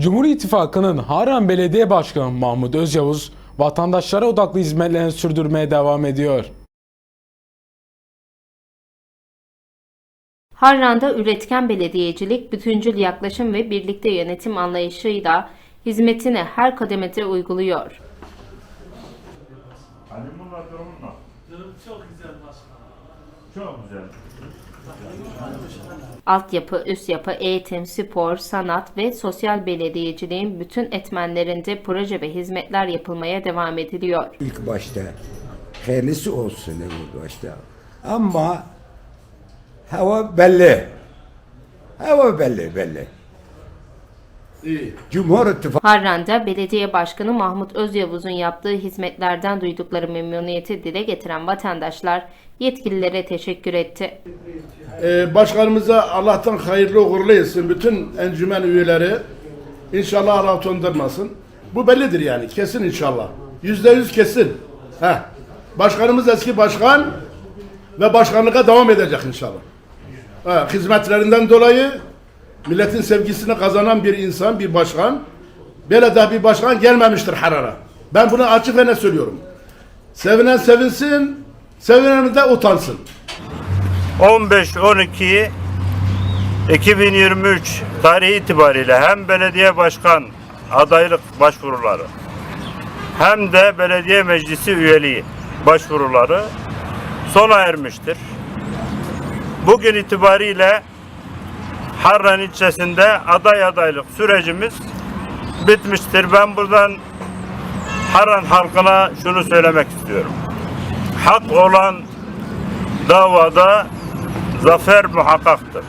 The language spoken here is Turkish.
Cumhur İttifakı'nın Harran Belediye Başkanı Mahmut Özyavuz, vatandaşlara odaklı hizmetlerini sürdürmeye devam ediyor. Harran'da üretken belediyecilik, bütüncül yaklaşım ve birlikte yönetim anlayışıyla hizmetini her kademede uyguluyor. Hani bunlar durumun? Durum çok güzel başkanım. Çok güzel. Altyapı, üst yapı, eğitim, spor, sanat ve sosyal belediyeciliğin bütün etmenlerinde proje ve hizmetler yapılmaya devam ediliyor. ilk başta hayırlısı olsun ilk başta. Ama hava belli. Hava belli belli. Cumhur İttifakı Harran'da Belediye Başkanı Mahmut Özyavuz'un yaptığı hizmetlerden duydukları memnuniyeti dile getiren vatandaşlar yetkililere teşekkür etti. Ee, başkanımıza Allah'tan hayırlı uğurlu etsin bütün encümen üyeleri. İnşallah Allah utandırmasın. Bu bellidir yani kesin inşallah. Yüzde yüz kesin. Heh. Başkanımız eski başkan ve başkanlığa devam edecek inşallah. Ha, hizmetlerinden dolayı milletin sevgisini kazanan bir insan, bir başkan. Böyle de bir başkan gelmemiştir Harar'a. Ben bunu açık ve net söylüyorum. Sevinen sevinsin, sevinen de utansın. 15-12 2023 tarihi itibariyle hem belediye başkan adaylık başvuruları hem de belediye meclisi üyeliği başvuruları sona ermiştir. Bugün itibariyle Harran ilçesinde aday adaylık sürecimiz bitmiştir. Ben buradan Harran halkına şunu söylemek istiyorum. Hak olan davada zafer muhakkaktır.